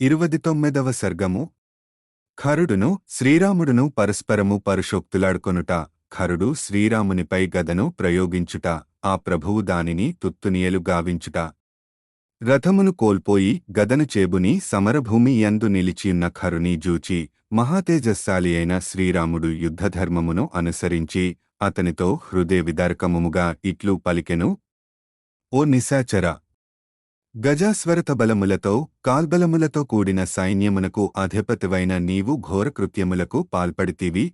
ఇరువది తొమ్మిదవ సర్గము. ఖరుడును శ్రీరాముడును పరస్పరము పరుషోక్తులాడుకొనుట ఖరుడు శ్రీరామునిపై గదను ప్రయోగించుట. ఆ ప్రభువు దానిని తుత్తునియలు గావించుట. రథమును కోల్పోయి గదను చేబుని సమరభూమి యందు నిలిచియున్న ఖరుని జూచి మహాతేజస్శాలి అయిన శ్రీరాముడు యుద్ధధర్మమును అనుసరించి అతనితో హృదయ విదారకముగా ఇట్లు పలికెను. ఓ నిశాచర! గజాస్వరత బలములతో కాల్బలములతో కూడిన సైన్యమునకు అధిపతివైన నీవు ఘోరకృత్యములకు పాల్పడితివి.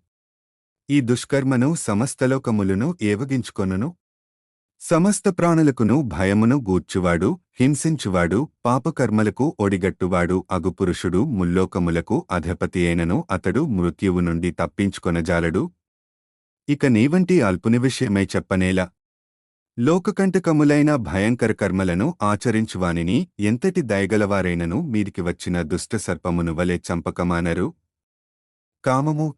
ఈ దుష్కర్మను సమస్తలోకములను ఏవగించుకొనును. సమస్త ప్రాణులకును భయమును గూర్చువాడు హింసించువాడు పాపకర్మలకు ఒడిగట్టువాడు అగుపురుషుడు ముల్లోకములకు అధిపతి అయినను అతడు మృత్యువు నుండి తప్పించుకొనజాలడు. ఇక నీవంటి అల్పుని విషయమై చెప్పనేలా. లోకకంటకములైన భయంకర కర్మలను ఆచరించువానిని ఎంతటి దయగలవారైనను మీదికి వచ్చిన దుష్ట సర్పమును వలె చంపకమానరు? కామము?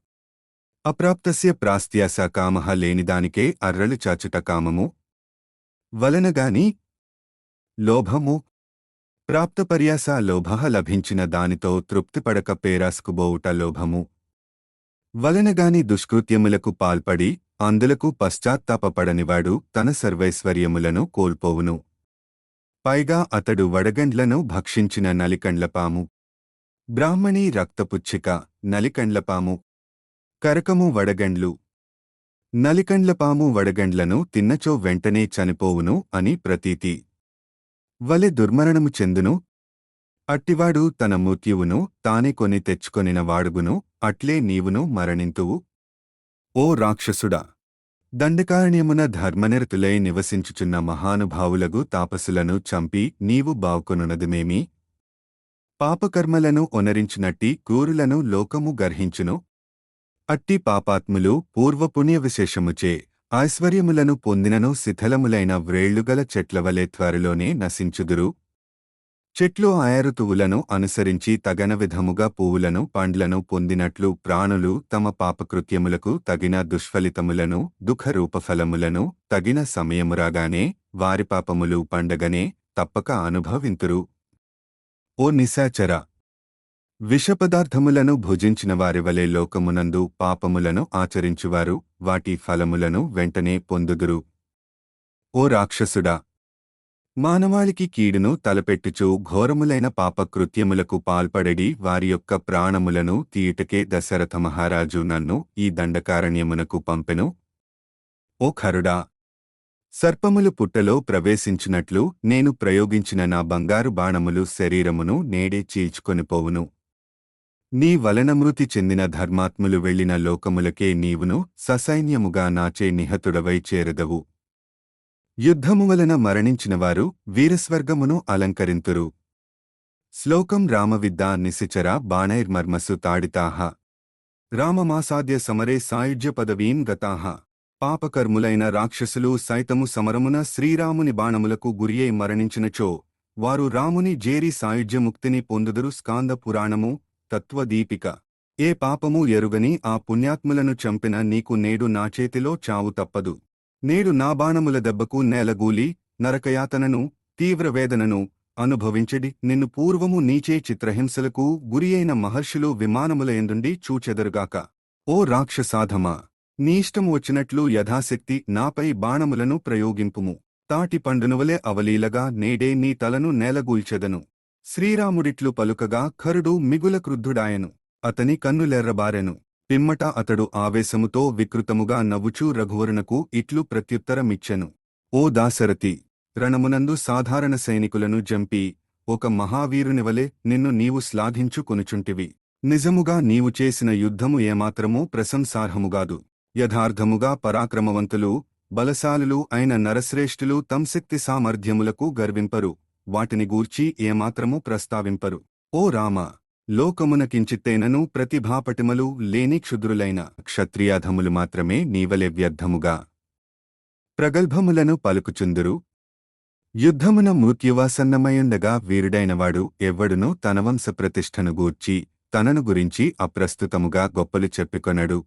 అప్రాప్తస్య ప్రాస్త్యాస కామహ లేనిదానికే అర్రలు చాచుట కామము? వలనగాని? లోభము? ప్రాప్తపర్యాస లోభ లభించిన దానితో తృప్తిపడక పేరాసుకుబోవుట లోభము? వలనగాని దుష్కృత్యములకు పాల్పడి అందులకు పశ్చాత్తాపపడనివాడు తన సర్వైశ్వర్యములను కోల్పోవును. పైగా అతడు వడగండ్లను భక్షించిన నలికండ్లపాము. బ్రాహ్మణి రక్తపుచ్చిక నలికండ్లపాము. కరకము వడగండ్లు. నలికండ్లపాము వడగండ్లను తిన్నచో వెంటనే చనిపోవును అని ప్రతీతి. వలె దుర్మరణము చెందును. అట్టివాడు తన మృత్యువును తానే కొని తెచ్చుకొనిన వాడుగును అట్లే నీవును మరణింతువు. ఓ రాక్షసుడా! దండకారణ్యమున ధర్మనిరతులై నివసించుచున్న మహానుభావులగు తాపసులను చంపి నీవు బావుకొనున్నదిమేమి? పాపకర్మలను ఒనరించినట్టి కూరులను లోకము గర్హించును. అట్టి పాపాత్ములు పూర్వపుణ్య విశేషముచే ఐశ్వర్యములను పొందినను శిథలములైన వ్రేళ్ళుగల చెట్లవలె త్వరలోనే నశించుదురు. చెట్లు ఆయరుతువులను అనుసరించి తగన విధముగా పువ్వులను పండ్లను పొందినట్లు ప్రాణులు తమ పాపకృత్యములకు తగిన దుష్ఫలితములను దుఃఖరూపఫలములను తగిన సమయమురాగానే వారి పాపములు పండగనే తప్పక అనుభవింతురు. ఓ నిశాచర! విషపదార్థములను భుజించిన వారి వలె లోకమునందు పాపములను ఆచరించువారు వాటి ఫలములను వెంటనే పొందుదురు. ఓ రాక్షసుడా! మానవాళికి కీడును తలపెట్టుచు ఘోరములైన పాపకృత్యములకు పాల్పడడి వారి యొక్క ప్రాణములను తీయుటకే దశరథ మహారాజు నన్ను ఈ దండకారణ్యమునకు పంపెను. ఓ ఖరుడా! సర్పములు పుట్టలో ప్రవేశించినట్లు నేను ప్రయోగించిన నా బంగారు బాణములు శరీరమును నేడే చీల్చుకొనిపోవును నీ వలన మృతి చెందిన ధర్మాత్ములు వెళ్ళిన లోకములకే నీవును ససైన్యముగా నాచే నిహతుడవై చేరదవు. యుద్ధము వలన మరణించినవారు వీరస్వర్గమును అలంకరింతురు. శ్లోకం రామవిద్దా నిశిచర బాణైర్మర్మసు తాడితాహ. రామమాసాద్య సమరే సాయుజ్య పదవీం గతాహ. పాపకర్ములైన రాక్షసులు సైతము సమరమున శ్రీరాముని బాణములకు గురియై మరణించినచో వారు రాముని జేరి సాయుజ్యముక్తిని పొందుదురు స్కాంద పురాణము తత్వదీపిక. ఏ పాపము ఎరుగని ఆ పుణ్యాత్ములను చంపిన నీకు నేడు నా చేతిలో చావు తప్పదు. నేడు నా బాణముల దెబ్బకు నేలగూలి నరకయాతనను తీవ్రవేదనను అనుభవించడి. నిన్ను పూర్వము నీచే చిత్రహింసలకు గురియైన మహర్షులు విమానముల ఎందుండి చూచెదరుగాక. ఓ రాక్షసాధమా! నీష్టము వచ్చినట్లు యథాశక్తి నాపై బాణములను ప్రయోగింపుము. తాటి పండునువలే అవలీలగా నేడే నీ తలను నేలగూల్చెదను శ్రీరాముడిట్లు పలుకగా ఖరుడు మిగుల క్రుద్ధుడాయను. అతని కన్నులెర్రబారెను. పిమ్మట అతడు ఆవేశముతో వికృతముగా నవ్వుచూ రఘువరునకు ఇట్లు ప్రత్యుత్తరమిచ్చెను. ఓ దాశరథి రణమునందు సాధారణ సైనికులను జంపి ఒక మహావీరునివలె నిన్ను నీవు శ్లాఘించుకొనుచుంటివి నిజముగా నీవు చేసిన యుద్ధము ఏమాత్రమూ ప్రశంసార్హముగాదు యథార్థముగా పరాక్రమవంతులు బలశాలులు అయిన నరశ్రేష్ఠులు తంశక్తి సామర్థ్యములకు గర్వింపరు. వాటిని గూర్చి ఏమాత్రము ప్రస్తావింపరు. ఓ రామ లోకమున కించిత్తేనను ప్రతిభాపటిమలు లేని క్షుద్రులైన క్షత్రియాధములు మాత్రమే నీవలె వ్యర్థముగా. ప్రగల్భములను పలుకుచుందురు. యుద్ధమున మృత్యువాసన్నమయుండగా వీరుడైనవాడు ఎవ్వడునూ తన వంశ ప్రతిష్టను గూర్చి తనను గురించి అప్రస్తుతముగా గొప్పలు చెప్పుకొనడు.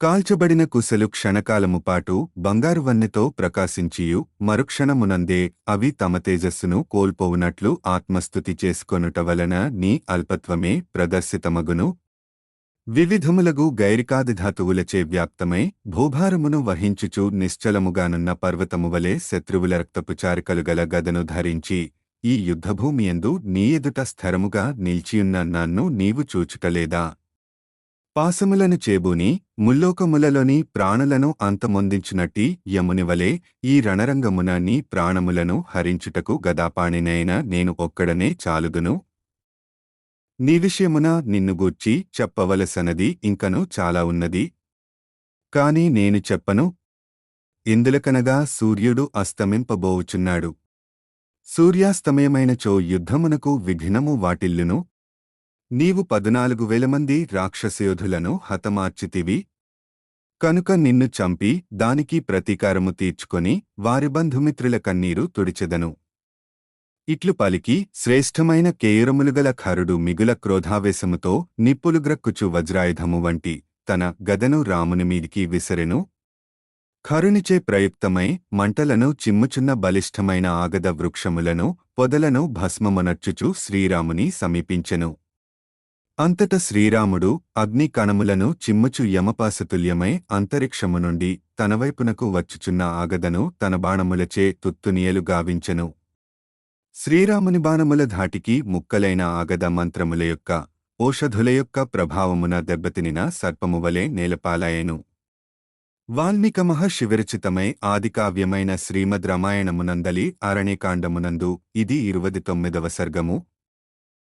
కాల్చబడిన కుశలు క్షణకాలము పాటు బంగారువన్నెతో ప్రకాశించియు మరుక్షణమునందే అవి తమ తేజస్సును కోల్పోవునట్లు ఆత్మస్థుతి చేసుకొనుట వలన నీ అల్పత్వమే ప్రదర్శితమగును. వివిధములగు గైరికాదిధాతువులచే వ్యాప్తమై భూభారమును వహించుచు నిశ్చలముగానున్న పర్వతము వలె శత్రువుల రక్తపు చారికలుగల గదను ధరించి ఈ యుద్ధభూమియందు నీ ఎదుట స్థిరముగా నిల్చియున్న నన్ను నీవు చూచుటలేదా పాసములను చేబూని ముల్లోకములలోని ప్రాణులను అంతమొందించునట్టి యమునివలే ఈ రణరంగమున నీ ప్రాణములను హరించుటకు గదాపాణినైన నేను ఒక్కడనే చాలుదును. నీ విషయమున నిన్ను గూర్చి చెప్పవలసనది ఇంకను చాలా ఉన్నది. కాని నేను చెప్పను. ఇందులకనగా సూర్యుడు అస్తమింపబోవుచున్నాడు. సూర్యాస్తమయమైనచో యుద్ధమునకు విఘ్నము వాటిల్లును. నీవు పద్నాలుగు వేల మంది రాక్షసయోధులను హతమార్చితివి. కనుక నిన్ను చంపి దానికి ప్రతీకారము తీర్చుకొని వారి బంధుమిత్రుల కన్నీరు తుడిచెదను. ఇట్లు పలికి శ్రేష్టమైన కేయురములుగల ఖరుడు మిగుల క్రోధావేశముతో నిప్పులుగ్రక్కుచు వజ్రాయుధము వంటి తన గదను రాముని మీదికి విసరెను. ఖరునిచే ప్రయుక్తమై మంటలను చిమ్ముచున్న బలిష్టమైన ఆగద వృక్షములను పొదలను భస్మమునర్చుచు శ్రీరాముని సమీపించెను. అంతట శ్రీరాముడు అగ్ని కణములను చిమ్ముచు యమపాసతుల్యమై అంతరిక్షము నుండి తనవైపునకు వచ్చుచున్న ఆగదను తన బాణములచే తుత్తునియలు గావించెను. శ్రీరాముని బాణముల ధాటికి ముక్కలైన ఆగద మంత్రముల యొక్క ఓషధుల యొక్క ప్రభావమున దెబ్బతినిన సర్పమువలే నేలపాలాయెను. వాల్మీక మహశివిరచితమై ఆదికావ్యమైన శ్రీమద్ రామాయణమునందలి అరణ్యకాండమునందు ఇది ఇరువది తొమ్మిదవ సర్గము